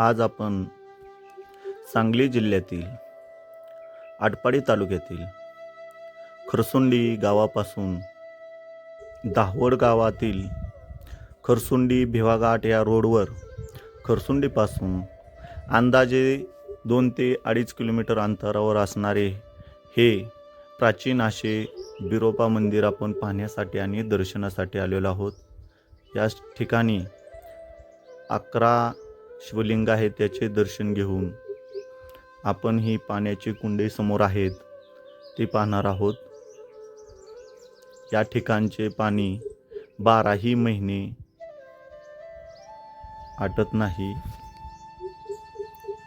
आज आपण सांगली जिल्ह्यातील आटपाडी तालुक्यातील खरसुंडी गावापासून दाहवड गावातील खरसुंडी भिवाघाट या रोडवर खरसुंडीपासून अंदाजे दोन ते अडीच किलोमीटर अंतरावर असणारे हे प्राचीन असे बिरोपा मंदिर आपण पाहण्यासाठी आणि दर्शनासाठी आलेलो आहोत. या ठिकाणी अकरा शिवलिंग आहेत त्याचे दर्शन घेऊन आपण ही पाण्याची कुंडे समोर आहेत ते पाहणार आहोत. या ठिकाणचे पाणी बाराही महिने आटत नाही.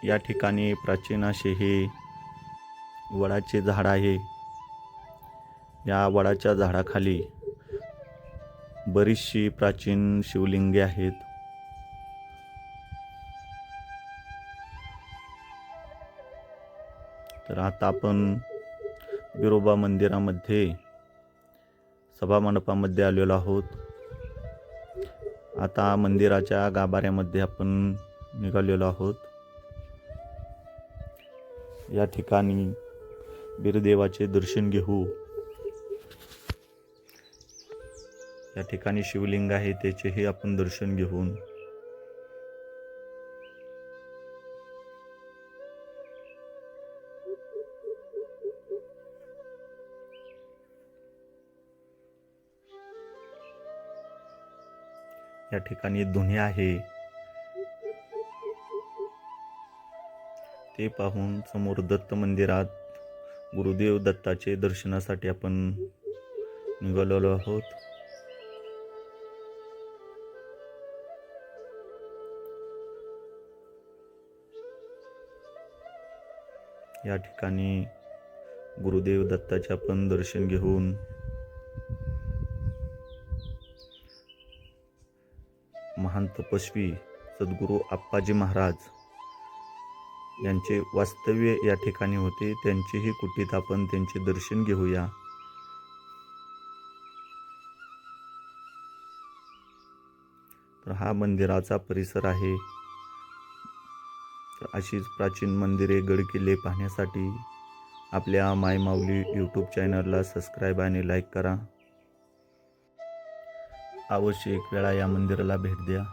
या ठिकाणी प्राचीन असे हे वडाचे झाड आहे. या वडाच्या झाडाखाली बरीचशी प्राचीन शिवलिंगे आहेत. तर आता आपण बिरोबा मंदिरामध्ये सभामंडपामध्ये आलेलो आहोत. आता मंदिराच्या गाभाऱ्यामध्ये आपण निघालेलो आहोत. या ठिकाणी बिरदेवाचे दर्शन घेऊ. या ठिकाणी शिवलिंग आहे त्याचेही आपण दर्शन घेऊन. या ठिकाणी धुणे आहे. ते पाहून समोर दत्त मंदिरात गुरुदेव दत्ताचे दर्शनासाठी आपण निघालेलो आहोत. या ठिकाणी गुरुदेव दत्ताचे आपण दर्शन घेऊन महान तपस्वी सद्गुरू आप्पाजी महाराज यांचे वास्तव्य या ठिकाणी होते. त्यांचेही कुटीत आपण त्यांचे दर्शन घेऊया. तर हा मंदिराचा परिसर आहे. तर अशीच प्राचीन मंदिरे गडकिल्ले पाहण्यासाठी आपल्या माय माऊली यूट्यूब चॅनलला सबस्क्राईब आणि लाईक करा. अवश्य एक वेळा या मंदिराला भेट द्या.